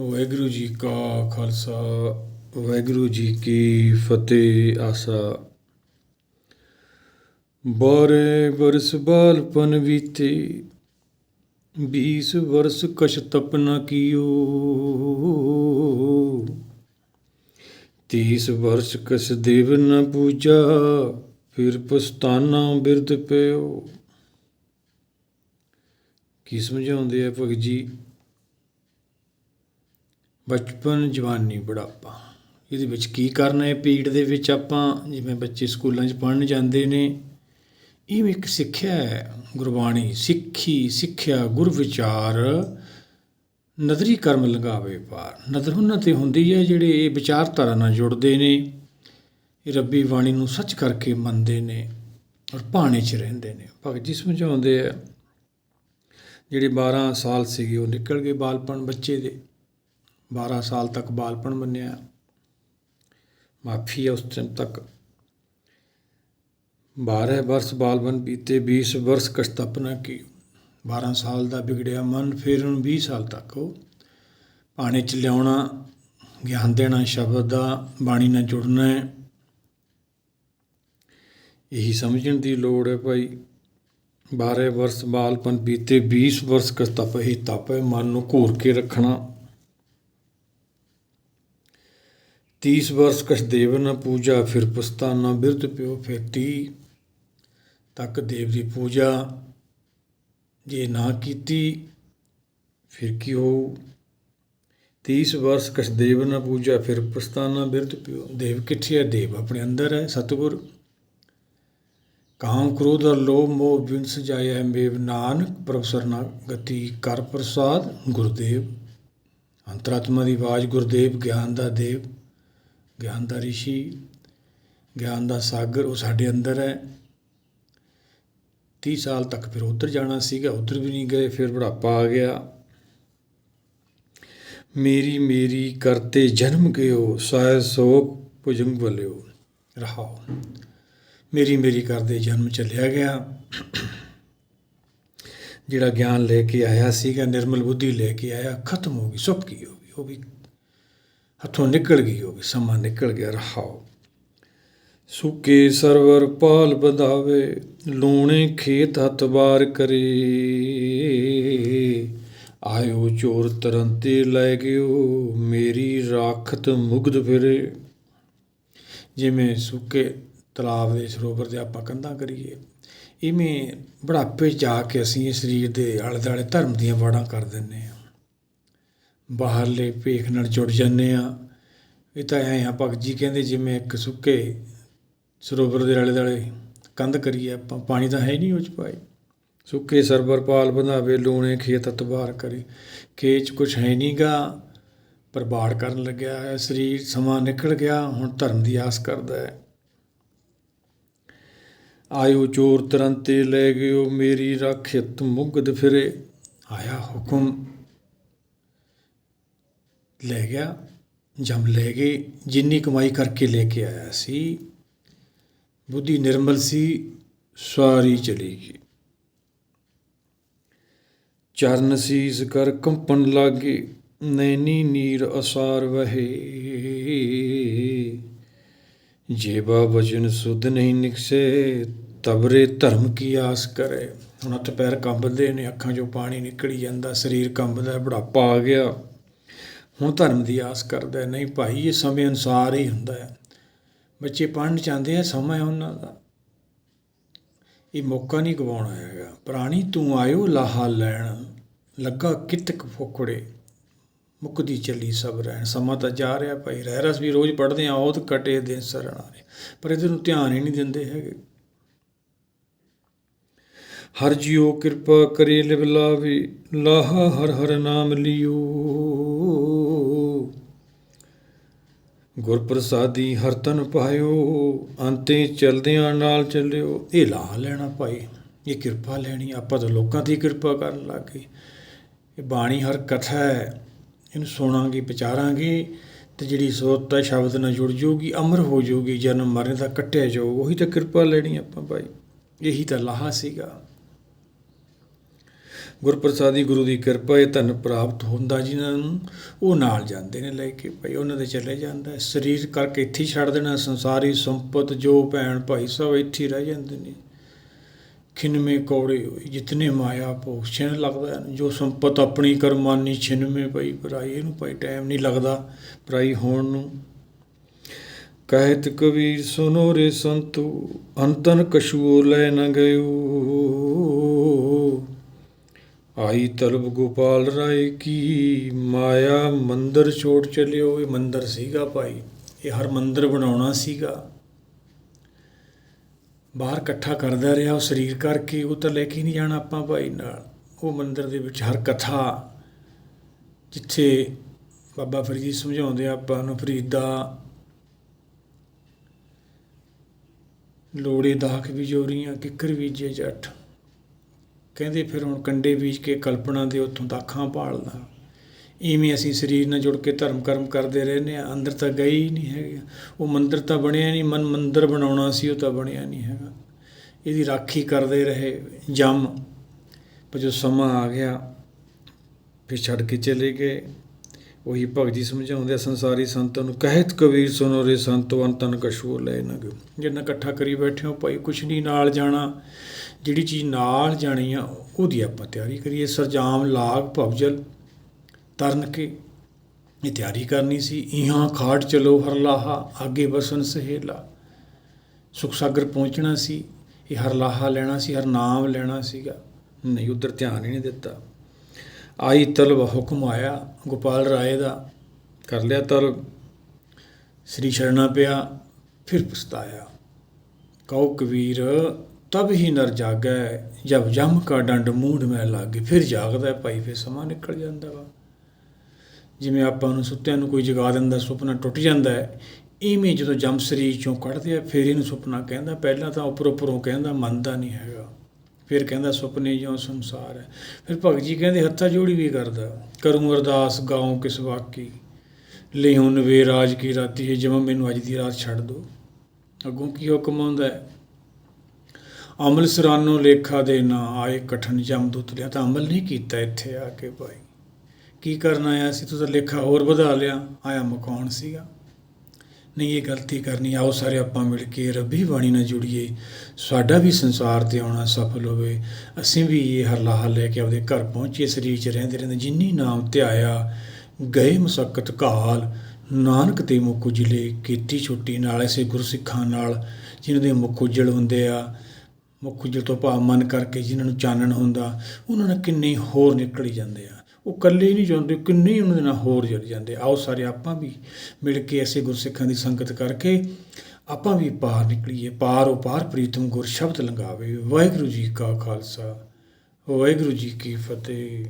ਵਾਹਿਗੁਰੂ ਜੀ ਕਾ ਖਾਲਸਾ, ਵਾਹਿਗੁਰੂ ਜੀ ਕੀ ਫਤਿਹ ਆਸਾ। ਬਾਰੇ ਬਰਸ ਬਾਲਪਨ ਬੀਤੇ 20 ਵਰਸ ਕਸ਼ ਤਪ ਨ ਕੀਓ। 30 ਵਰਸ ਕਸ਼ ਦੇਵ ਨ ਪੂਜਾ, ਫਿਰ ਪਸਤਾਨਾ ਬਿਰਦ ਪਿਓ ਕੀ ਸਮਝਾਉਂਦੇ ਆ ਭਗਤ ਜੀ? ਬਚਪਨ ਜਵਾਨੀ ਬੁਢਾਪਾ। ਇਹਦੇ ਵਿੱਚ ਕੀ ਕਰਨਾ ਹੈ? ਪੀੜ ਦੇ ਵਿੱਚ ਆਪਾਂ ਜਿਵੇਂ ਬੱਚੇ ਸਕੂਲਾਂ 'ਚ ਪੜ੍ਹਨ ਜਾਂਦੇ ਨੇ, ਇਹ ਵੀ ਇੱਕ ਸਿੱਖਿਆ ਹੈ ਗੁਰਬਾਣੀ। ਸਿੱਖੀ, ਸਿੱਖਿਆ ਗੁਰ ਵਿਚਾਰ ਨਦਰੀ ਕਰਮ ਲਗਾਵੇ ਪਾਰ। ਨਦਰ ਉਹਨਾਂ ਤੇ ਹੁੰਦੀ ਹੈ ਜਿਹੜੇ ਇਹ ਵਿਚਾਰਧਾਰਾ ਨਾਲ ਜੁੜਦੇ ਨੇ, ਇਹ ਰੱਬੀ ਬਾਣੀ ਨੂੰ ਸੱਚ ਕਰਕੇ ਮੰਨਦੇ ਨੇ ਔਰ ਭਾਣੇ 'ਚ ਰਹਿੰਦੇ ਨੇ। ਭਗਤ ਜੀ ਸਮਝਾਉਂਦੇ ਆ, ਜਿਹੜੇ 12 ਸਾਲ ਸੀਗੇ ਉਹ ਨਿਕਲ ਗਏ ਬਾਲਪਣ ਬੱਚੇ ਦੇ। 12 ਸਾਲ ਤੱਕ ਬਾਲਪਣ ਮੰਨਿਆ। ਮਾਫੀ ਹੈ ਉਸ ਟਾਈਮ ਤੱਕ। ਬਾਰਹ ਵਰਸ ਬਾਲਬਨ ਬੀਤੇ 20 ਵਰਸ ਕਸ਼ਤਪਨਾ ਕੀ 12 ਸਾਲ ਦਾ ਵਿਗੜਿਆ ਮਨ, ਫਿਰ ਹੁਣ 20 ਸਾਲ ਤੱਕ ਉਹ ਪਾਣੀ ਚ ਲਿਆਉਣਾ, ਗਿਆਨ ਦੇਣਾ, ਸ਼ਬਦ ਦਾ ਬਾਣੀ ਨਾਲ ਜੁੜਨਾ ਇਹੀ ਸਮਝਣ ਦੀ ਲੋੜ ਹੈ ਭਾਈ। 12 ਵਰਸ ਬਾਲਪਨ ਬੀਤੇ 20 ਵਰਸ ਕਸ਼ਤਪ ਹੀ ਤਪ ਹੈ। ਮਨ ਨੂੰ ਘੂਰ ਕੇ ਰੱਖਣਾ। 30 ਵਰਸ ਕਛ ਦੇਵ ਨ ਪੂਜਾ, ਫਿਰ ਪਸਤਾਨਾ ਬਿਰਧ ਪਿਓ, ਫਿਰ 30 ਤੱਕ ਦੇਵ ਦੀ ਪੂਜਾ। ਜੇ ਨਾ ਕੀਤੀ, ਫਿਰ ਕੀ ਹੋਊ 30 ਵਰਸ ਕਛ ਦੇਵ ਨ ਪੂਜਾ, ਫਿਰ ਪਸਤਾਨਾ ਬਿਰਤ ਪਿਓ। ਦੇਵ ਕਿੱਥੇ ਹੈ? ਦੇਵ ਆਪਣੇ ਅੰਦਰ ਹੈ, ਸਤਿਗੁਰ। ਕਾਮ ਕ੍ਰੋਧ ਔਰ ਲੋਭ ਮੋਹ ਬਿਨ ਸਜਾਇਆ ਹੈ ਮੇਵ ਨਾਨਕ, ਪ੍ਰਭ ਸਰਨਾ ਗਤੀ ਕਰ ਪ੍ਰਸਾਦ, ਗੁਰਦੇਵ। ਅੰਤਰਾਤਮਾ ਦੀ ਆਵਾਜ਼ ਗੁਰਦੇਵ, ਗਿਆਨ ਦਾ ਦੇਵ। ਗਿਆਨ ਦਾ ਰਿਸ਼ੀ, ਗਿਆਨ ਦਾ ਸਾਗਰ, ਉਹ ਸਾਡੇ ਅੰਦਰ ਹੈ। 30 ਸਾਲ ਤੱਕ ਫਿਰ ਉਧਰ ਜਾਣਾ ਸੀਗਾ, ਉਧਰ ਵੀ ਨਹੀਂ ਗਏ, ਫਿਰ ਬੁਢਾਪਾ ਆ ਗਿਆ। ਮੇਰੀ ਮੇਰੀ ਕਰਤੇ ਜਨਮ ਗਿਓ ਸਾਇ ਸੋਕ ਭੁਜੰਗ ਬਲਿਓ ਰਹਾਓ। ਮੇਰੀ ਮੇਰੀ ਕਰਦੇ ਜਨਮ ਚੱਲਿਆ ਗਿਆ। ਜਿਹੜਾ ਗਿਆਨ ਲੈ ਕੇ ਆਇਆ ਸੀਗਾ, ਨਿਰਮਲ ਬੁੱਧੀ ਲੈ ਕੇ ਆਇਆ, ਖਤਮ ਹੋ ਗਈ ਸੁੱਕ ਗਈ ਹੋ ਗਈ, ਉਹ ਵੀ ਹੱਥੋਂ ਨਿਕਲ ਗਈ ਹੋਵੇ ਸਮਾਂ ਨਿਕਲ ਗਿਆ ਰਹਾਓ ਸੁਕੇ ਸਰਵਰ ਪਾਲ ਬਧਾਵੇ ਲੂਣੇ ਖੇਤ ਹੱਥ ਬਾਰ ਕਰੇ। ਆਇਓ ਚੋਰ ਤਰੰਤੇ ਲੈ ਗਿਓ, ਮੇਰੀ ਰਾਖਤ ਮੁਗਧ ਫਿਰੇ। ਜਿਵੇਂ ਸੁੱਕੇ ਤਲਾਬ ਦੇ ਸਰੋਵਰ ਦੇ ਆਪਾਂ ਕੰਧਾਂ ਕਰੀਏ, ਇਵੇਂ ਬੁਢਾਪੇ ਜਾ ਕੇ ਅਸੀਂ ਇਸ ਸਰੀਰ ਦੇ ਆਲੇ ਦੁਆਲੇ ਧਰਮ ਦੀਆਂ ਵਾੜਾਂ ਕਰ ਦਿੰਨੇ ਆ ਬਾਹਰਲੇ ਭੇਖ ਨਾਲ ਜੁੜ ਜਾਂਦੇ ਹਾਂ। ਇਹ ਤਾਂ ਐਂ ਆ, ਭਗਤ ਜੀ ਕਹਿੰਦੇ ਜਿਵੇਂ ਇੱਕ ਸੁੱਕੇ ਸਰੋਵਰ ਦੇ ਆਲੇ ਦੁਆਲੇ ਕੰਧ ਕਰੀਏ ਆਪਾਂ, ਪਾਣੀ ਤਾਂ ਹੈ ਨਹੀਂ ਉਹ ਚ ਪਾਏ ਸੁੱਕੇ ਸਰਬਰ ਪਾਲ ਬੰਧਾਵੇ, ਲੂਣੇ ਖੇਤ ਅਤਬਾਰ ਕਰੇ। ਖੇਤ ਚ ਕੁਝ ਹੈ ਨਹੀਂਗਾ ਪਰ ਬਾੜ ਕਰਨ ਲੱਗਿਆ ਹੈ। ਸਰੀਰ ਸਮਾਂ ਨਿਕਲ ਗਿਆ, ਹੁਣ ਧਰਮ ਦੀ ਆਸ ਕਰਦਾ ਹੈ। ਆਇਓ ਚੋਰ ਤਰੰਤੇ ਲੈ ਗਿਓ ਮੇਰੀ ਰਾਖਿਤ ਮੁਗਦ ਫਿਰੇ। ਆਇਆ ਹੁਕਮ। ਲੈ ਗਿਆ, ਜਮ ਲੈ ਗਏ। ਜਿੰਨੀ ਕਮਾਈ ਕਰਕੇ ਲੈ ਕੇ ਆਇਆ ਸੀ, ਬੁੱਧੀ ਨਿਰਮਲ ਸੀ, ਸਾਰੀ ਚਲੀ ਗਈ। ਚਰਨ ਸੀਸ ਕਰ ਕੰਪਨ ਲਾਗੇ, ਨੈਣੀ ਨੀਰ ਅਸਾਰ ਵਹੇ। ਜੇਬਾ ਵਜਨ ਸੁਧ ਨਹੀਂ ਨਿਕਸੇ ਤਬਰੇ ਧਰਮ ਕੀ ਆਸ ਕਰੇ। ਹੁਣ ਹੱਥ ਪੈਰ ਕੰਬਦੇ ਨੇ, ਅੱਖਾਂ 'ਚੋਂ ਪਾਣੀ ਨਿਕਲੀ ਜਾਂਦਾ, ਸਰੀਰ ਕੰਬਦਾ, ਬੁਢਾਪਾ ਆ ਗਿਆ। ਹੁਣ ਧਰਮ ਦੀ ਆਸ ਕਰਦਾ ਨਹੀਂ ਭਾਈ, ਇਹ ਸਮੇਂ ਅਨੁਸਾਰ ਹੀ ਹੁੰਦਾ ਹੈ। ਬੱਚੇ ਪੜ੍ਹਨ ਚਾਹੁੰਦੇ ਆ, ਸਮਾਂ ਹੈ ਉਹਨਾਂ ਦਾ। ਇਹ ਮੌਕਾ ਨਹੀਂ ਗਵਾਉਣਾ ਹੈਗਾ। ਪ੍ਰਾਣੀ, ਤੂੰ ਆਇਓ ਲਾਹਾ ਲੈਣ। ਲੱਗਾ ਕਿਤਕ ਫੋਕੜੇ। ਮੁਕਦੀ ਚੱਲੀ ਸਭ ਰਹਿਣ। ਸਮਾਂ ਤਾਂ ਜਾ ਰਿਹਾ ਭਾਈ। ਰਹਿ ਰਸ ਵੀ ਰੋਜ਼ ਪੜ੍ਹਦੇ ਆ ਉਹ ਕਟੇ ਦਿਨ ਸਰਣਾਰੇ ਪਰ ਇਹਦੇ ਨੂੰ ਧਿਆਨ ਹੀ ਨਹੀਂ ਦਿੰਦੇ ਹੈਗੇ। ਹਰ ਜੀਓ ਕਿਰਪਾ ਕਰੇ, ਲਿਵ ਲਾਵੇ। ਲਾਹਾ ਹਰ ਹਰ ਨਾਮ ਲਿਓ। ਗੁਰਪ੍ਰਸਾਦੀ ਹਰ ਤਨ ਪਾਇਓ, ਅੰਤੇ ਚਲਦਿਆਂ ਨਾਲ ਚੱਲਿਓ। ਇਹ ਲਾ ਲੈਣਾ ਭਾਈ, ਇਹ ਕਿਰਪਾ ਲੈਣੀ, ਆਪਾਂ ਤਾਂ ਲੋਕਾਂ ਦੀ ਕਿਰਪਾ ਕਰਨ ਲੱਗ ਗਏ। ਇਹ ਬਾਣੀ ਹਰ ਕਥਾ ਹੈ, ਇਹਨੂੰ ਸੁਣਾਂਗੇ ਵਿਚਾਰਾਂਗੇ ਤੇ ਜਿਹੜੀ ਸੋਤ ਦਾ ਸ਼ਬਦ ਨਾਲ ਜੁੜ ਜੂਗੀ ਅਮਰ ਹੋ ਜਾਊਗੀ, ਜਨਮ ਮਰਨ ਦਾ ਕੱਟਿਆ ਜਾਊ, ਉਹੀ ਤਾਂ ਕਿਰਪਾ ਲੈਣੀ ਆਪਾਂ ਭਾਈ। ਇਹੀ ਤਾਂ ਲਾਹਾ ਸੀਗਾ। ਗੁਰਪ੍ਰਸਾਦੀ ਗੁਰੂ ਦੀ ਕਿਰਪਾ ਇਹ ਧਨ ਪ੍ਰਾਪਤ ਹੁੰਦਾ ਜਿਨ੍ਹਾਂ ਨੂੰ, ਉਹ ਨਾਲ ਜਾਂਦੇ ਨੇ ਲੈ ਕੇ ਭਾਈ, ਉਹਨਾਂ ਦੇ ਚਲੇ ਜਾਂਦਾ ਸਰੀਰ ਕਰਕੇ ਇੱਥੇ ਛੱਡ ਦੇਣਾ, ਸੰਸਾਰੀ ਸੰਪਤ, ਜੋ ਭੈਣ ਭਾਈ ਸਭ ਇੱਥੇ ਰਹਿ ਜਾਂਦੇ ਨੇ। ਖਿਨਵੇਂ ਕੌੜੇ ਹੋਏ, ਜਿਤਨੇ ਮਾਇਆ ਭੋਗ ਛਿਨ ਲੱਗਦਾ ਜੋ ਸੰਪਤ ਆਪਣੀ ਕਰਮਾਨੀ ਛਿਨਮੇ ਪਈ ਪਰਾਈ ਇਹਨੂੰ ਭਾਈ ਟਾਈਮ ਨਹੀਂ ਲੱਗਦਾ ਪਰਾਈ ਹੋਣ ਨੂੰ। ਕਹਿਤ ਕਬੀਰ, ਸੁਨੋ ਰੇ ਸੰਤੂ, ਅੰਤਨ ਕਸ਼ੂ ਲੈ ਨ ਗਇਓ। ਆਈ ਤਲਬ ਗੋਪਾਲ ਰਾਏ ਕੀ ਮਾਇਆ ਮੰਦਰ ਛੋੜ ਚਲਿਓ, ਇਹ ਮੰਦਰ ਸੀਗਾ ਭਾਈ, ਇਹ ਹਰ ਮੰਦਰ ਬਣਾਉਣਾ ਸੀਗਾ। ਬਾਹਰ ਇਕੱਠਾ ਕਰਦਾ ਰਿਹਾ, ਉਹ ਸਰੀਰ ਕਰਕੇ, ਉਹ ਤਾਂ ਲੈ ਕੇ ਨਹੀਂ ਜਾਣਾ ਆਪਾਂ ਭਾਈ ਨਾਲ। ਉਹ ਮੰਦਰ ਦੇ ਵਿੱਚ ਹਰ ਕਥਾ, ਜਿੱਥੇ ਬਾਬਾ ਫਰੀਦ ਸਮਝਾਉਂਦੇ ਆ ਆਪਾਂ ਨੂੰ, ਫਰੀਦਾ ਲੋੜੇ ਦਾਖ ਵੀ ਜੋਰੀਆਂ ਕਿੱਕਰ ਬੀਜੇ, ਜੱਟ। ਕਹਿੰਦੇ ਫਿਰ ਹੁਣ ਕੰਡੇ ਬੀਜ ਕੇ ਕਲਪਨਾ ਦੇ ਉੱਥੋਂ ਦਾਖਾਂ ਭਾਲਦਾ। ਇਵੇਂ ਅਸੀਂ ਸਰੀਰ ਨਾਲ ਜੁੜ ਕੇ ਧਰਮ ਕਰਮ ਕਰਦੇ ਰਹਿੰਦੇ ਆ ਅੰਦਰ ਤਾਂ ਗਏ ਹੀ ਨਹੀਂ ਹੈਗੇ। ਉਹ ਮੰਦਰ ਤਾਂ ਬਣਿਆ ਨਹੀਂ, ਮਨ ਮੰਦਰ ਬਣਾਉਣਾ ਸੀ, ਉਹ ਤਾਂ ਬਣਿਆ ਨਹੀਂ ਹੈਗਾ। ਇਹਦੀ ਰਾਖੀ ਕਰਦੇ ਰਹੇ ਜੰਮ। ਪਰ ਜੋ ਸਮਾਂ ਆ ਗਿਆ, ਫਿਰ ਛੱਡ ਕੇ ਚਲੇ ਗਏ। ਉਹੀ ਭਗਤ ਸਮਝਾਉਂਦੇ ਆ, ਸੰਸਾਰੀ ਸੰਤਾਂ ਨੂੰ, ਕਹਿਤ ਕਬੀਰ ਸੁਨੋ ਰੇ ਸੰਤੋ ਅੰਤਨ ਕਛੂ ਲੈ ਨਾ ਗਏ ਜਿੰਨਾ ਇਕੱਠਾ ਕਰੀ ਬੈਠੇ ਹੋ, ਭਾਈ ਕੁਛ ਨਹੀਂ ਨਾਲ ਜਾਣਾ। ਜਿਹੜੀ ਚੀਜ਼ ਨਾਲ ਜਾਣੀ ਆ, ਉਹਦੀ ਆਪਾਂ ਤਿਆਰੀ ਕਰੀਏ। ਸਰਜਾਮ, ਲਾਗ, ਭਵਜਲ, ਤਰਨ ਕੇ, ਇਹ ਤਿਆਰੀ ਕਰਨੀ ਸੀ। ਇਹਾਂ ਖਾਟ ਚਲੋ ਹਰਲਾਹਾ ਅੱਗੇ ਬਸਨ ਸਹੇਲਾ। ਸੁਖ ਸਾਗਰ ਪਹੁੰਚਣਾ ਸੀ, ਇਹ ਹਰਲਾਹਾ ਲੈਣਾ ਸੀ, ਹਰ ਨਾਮ ਲੈਣਾ ਸੀਗਾ। ਨਹੀਂ, ਉਧਰ ਧਿਆਨ ਹੀ ਨਹੀਂ ਦਿੱਤਾ। ਆਈ ਤਲਬ ਹੁਕਮ ਆਇਆ, ਗੋਪਾਲ ਰਾਏ ਦਾ, ਕਰ ਲਿਆ ਤਲਬ ਸ੍ਰੀ ਸ਼ਰਣਾ ਪਿਆ, ਫਿਰ ਪਛਤਾਇਆ। ਕਉ ਕਬੀਰ, ਤਬ ਹੀ ਨਰ ਜਾਗੈ, ਜਬ ਜਮ ਕਾ ਡੰਡ ਮੂੰਢ ਮੈਂ ਲਾਗੇ, ਫਿਰ ਜਾਗਦਾ ਭਾਈ, ਫਿਰ ਸਮਾਂ ਨਿਕਲ ਜਾਂਦਾ ਵਾ। ਜਿਵੇਂ ਆਪਾਂ ਨੂੰ ਸੁੱਤਿਆਂ ਨੂੰ ਕੋਈ ਜਗਾ ਦਿੰਦਾ, ਸੁਪਨਾ ਟੁੱਟ ਜਾਂਦਾ ਹੈ, ਇਵੇਂ ਜਦੋਂ ਜਮ ਸਰੀਰ ਚੋਂ ਕੱਢਦੇ ਆ, ਫਿਰ ਇਹਨੂੰ ਸੁਪਨਾ ਕਹਿੰਦਾ, ਪਹਿਲਾਂ ਤਾਂ ਉੱਪਰ ਉੱਪਰੋਂ ਕਹਿੰਦਾ, ਮੰਨਦਾ ਨਹੀਂ ਹੈਗਾ। ਫਿਰ ਕਹਿੰਦਾ ਸੁਪਨੇ ਜਿਉਂ ਸੰਸਾਰ ਹੈ। ਫਿਰ ਭਗਤ ਜੀ ਕਹਿੰਦੇ ਹੱਥਾਂ ਜੋੜੀ ਵੀ ਕਰਦਾ। ਕਰੂੰ ਅਰਦਾਸ, ਗਾਉਂ ਕਿਸ ਵਾਕੀ ਲਿਓ ਨਵੇ ਰਾਜ ਕੀ ਰਾਤੀ ਹੈ, ਜਿਵੇਂ ਮੈਨੂੰ ਅੱਜ ਦੀ ਰਾਤ ਛੱਡ ਦੋ। ਅੱਗੋਂ ਕੀ ਹੁਕਮ ਆਉਂਦਾ ਹੈ? ਅਮਲ ਸਰਾਨੋ ਲੇਖਾ ਦੇ ਨਾ, ਆਏ ਕਠਨ ਜਮਦੂਤ ਲਿਆ। ਤਾਂ ਅਮਲ ਨਹੀਂ ਕੀਤਾ ਇੱਥੇ ਆ ਕੇ ਭਾਈ। ਕੀ ਕਰਨ ਆਇਆ ਸੀ? ਤੂੰ ਤਾਂ ਲੇਖਾ ਹੋਰ ਵਧਾ ਲਿਆ। ਆਇਆ ਮਕਾਉਣ ਸੀਗਾ। ਨਹੀਂ, ਇਹ ਗਲਤੀ ਕਰਨੀ। ਆਓ ਸਾਰੇ ਆਪਾਂ ਮਿਲ ਕੇ ਰੱਬੀ ਬਾਣੀ ਨਾਲ ਜੁੜੀਏ। ਸਾਡਾ ਵੀ ਸੰਸਾਰ ਤੇ ਆਉਣਾ ਸਫਲ ਹੋਵੇ। ਅਸੀਂ ਵੀ ਇਹ ਹਰਲਾਹ ਲੈ ਕੇ ਆਪਦੇ ਘਰ ਪਹੁੰਚੀਏ, ਸਰੀਰ 'ਚ ਰਹਿੰਦੇ ਰਹਿੰਦੇ ਜਿੰਨੀ ਨਾਮ ਧਿਆਇਆ ਗਏ ਮੁਸਕਤ ਕਾਲ। ਨਾਨਕ ਤੇ ਮੁਖ ਉਜਲੇ, ਕੀਤੀ ਛੁੱਟੀ ਨਾਲ ਐਸੇ ਗੁਰਸਿੱਖਾਂ ਨਾਲ ਜਿਨ੍ਹਾਂ ਦੇ ਮੁਖ ਉਜਲ ਹੁੰਦੇ ਆ। ਮੁਖ ਉਜਲ ਤੋਂ ਭਾਵ ਮਨ ਕਰਕੇ ਜਿਨ੍ਹਾਂ ਨੂੰ ਚਾਨਣ ਹੁੰਦਾ, ਉਹਨਾਂ ਨਾਲ ਕਿੰਨੇ ਹੋਰ ਨਿਕਲ ਜਾਂਦੇ ਆ। ਉਹ ਇਕੱਲੇ ਹੀ ਨਹੀਂ ਜਾਂਦੇ, ਕਿੰਨੇ ਹੀ ਉਹਨਾਂ ਦੇ ਨਾਲ ਹੋਰ ਜੁੜ ਜਾਂਦੇ। ਆਓ ਸਾਰੇ ਆਪਾਂ ਵੀ ਮਿਲ ਕੇ ਐਸੇ ਗੁਰਸਿੱਖਾਂ ਦੀ ਸੰਗਤ ਕਰਕੇ ਆਪਾਂ ਵੀ ਪਾਰ ਨਿਕਲੀਏ। ਪਾਰ ਉਹ ਪਾਰ ਪ੍ਰੀਤਮ ਗੁਰ ਸ਼ਬਦ ਲੰਗਾਵੇ ਵਾਹਿਗੁਰੂ ਜੀ ਕਾ ਖਾਲਸਾ, ਵਾਹਿਗੁਰੂ ਜੀ ਕੀ ਫਤਿਹ।